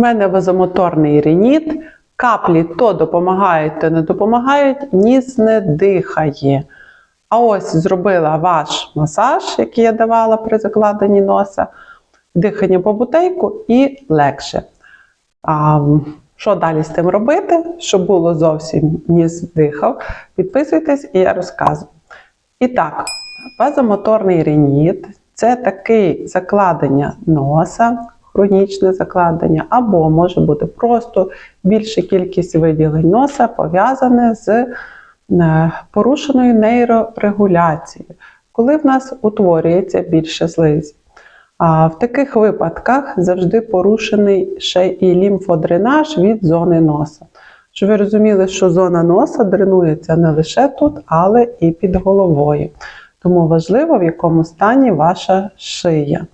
В мене вазомоторний рініт. Каплі то допомагають, то не допомагають, ніс не дихає. А ось зробила ваш масаж, який я давала при закладенні носа, дихання по бутейку і легше. А, що далі з тим робити, щоб було зовсім ніс дихав? Підписуйтесь і я розказую. І так, вазомоторний рініт це таке закладення носа, хронічне закладення, або може бути просто більша кількість виділень носа пов'язане з е, порушеною нейрорегуляцією, коли в нас утворюється більше слизі. А в таких випадках завжди порушений ще і лімфодренаж від зони носа. Щоб ви розуміли, що зона носа дренується не лише тут, але і під головою. Тому важливо, в якому стані ваша шия.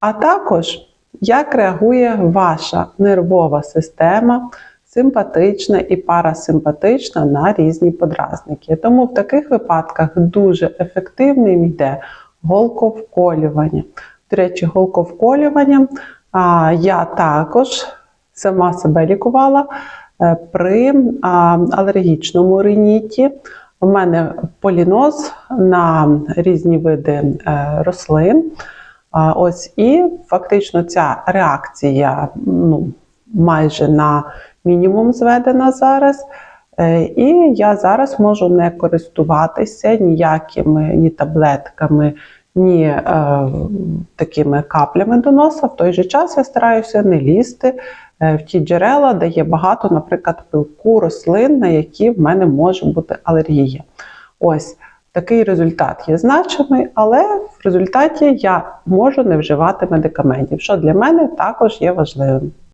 А також, як реагує ваша нервова система, симпатична і парасимпатична на різні подразники. Тому в таких випадках дуже ефективним йде голковколювання. До речі, голковколюванням а, я також сама себе лікувала е, при алергічному риніті. У мене поліноз на різні види е, рослин. А, Ось і фактично ця реакція ну, майже на мінімум зведена зараз. Е, І я зараз можу не користуватися ніякими ні таблетками, ні е, такими каплями до носа. В той же час я стараюся не лізти е, в ті джерела, де є багато, наприклад, пилку рослин, на які в мене може бути алергія. Ось такий результат є значимий, але в результаті я можу не вживати медикаментів, що для мене також є важливим.